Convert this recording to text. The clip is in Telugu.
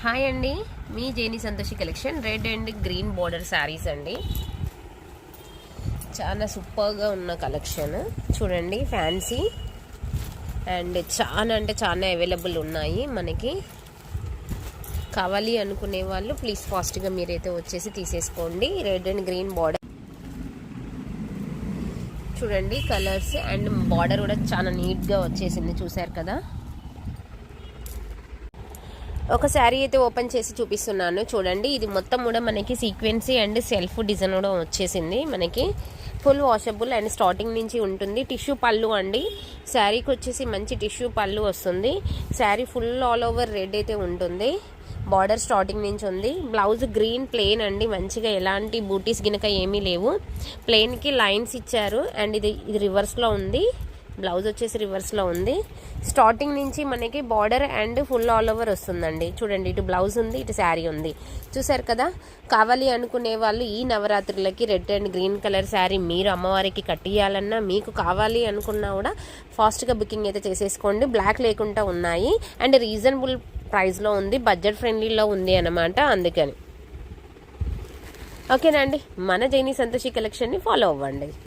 హాయ్ అండి. మీ Jeni Santoshi collection. Red and green border saris అండి. చాలా సూపర్గా ఉన్న కలెక్షన్. చూడండి ఫ్యాన్సీ. అండ్ చాలా అంటే చాలా అవైలబుల్ ఉన్నాయి మనకి. కావాలి అనుకునే వాళ్ళు ప్లీజ్ ఫాస్ట్గా మీరైతే వచ్చేసి తీసేసుకోండి. Red and green border. చూడండి కలర్స్ అండ్ బార్డర్ కూడా చాలా నీట్గా వచ్చేసింది. చూసారు కదా? ఒక శారీ అయితే ఓపెన్ చేసి చూపిస్తున్నాను. చూడండి ఇది మొత్తం కూడా మనకి సీక్వెన్సీ అండ్ సెల్ఫ్ డిజైన్ కూడా వచ్చేసింది మనకి. ఫుల్ వాషబుల్ అండ్ స్టార్టింగ్ నుంచి ఉంటుంది. టిష్యూ పళ్ళు అండి. శారీకి వచ్చేసి మంచి టిష్యూ పళ్ళు వస్తుంది. Sari full all over red అయితే ఉంటుంది. బార్డర్ స్టార్టింగ్ నుంచి ఉంది. బ్లౌజ్ గ్రీన్ ప్లెయిన్ అండి. మంచిగా ఎలాంటి బూటీస్ గినక ఏమీ లేవు. ప్లెయిన్కి లైన్స్ ఇచ్చారు. అండ్ ఇది ఇది రివర్స్లో ఉంది. బ్లౌజ్ వచ్చేసి రివర్స్లో ఉంది. స్టార్టింగ్ నుంచి మనకి border and full all over వస్తుందండి. చూడండి ఇటు బ్లౌజ్ ఉంది ఇటు శారీ ఉంది. చూసారు కదా? కావాలి అనుకునే వాళ్ళు ఈ నవరాత్రులకి red and green colour sari మీరు అమ్మవారికి కట్టియాలన్నా మీకు కావాలి అనుకున్నా కూడా ఫాస్ట్గా బుకింగ్ అయితే చేసేసుకోండి. బ్లాక్ లేకుండా ఉన్నాయి. అండ్ రీజనబుల్ ప్రైస్లో ఉంది బడ్జెట్ ఫ్రెండ్లీలో ఉంది అనమాట అందుకని. ఓకేనా అండి మన జైనీ సంతోషి కలెక్షన్ని ఫాలో అవ్వండి.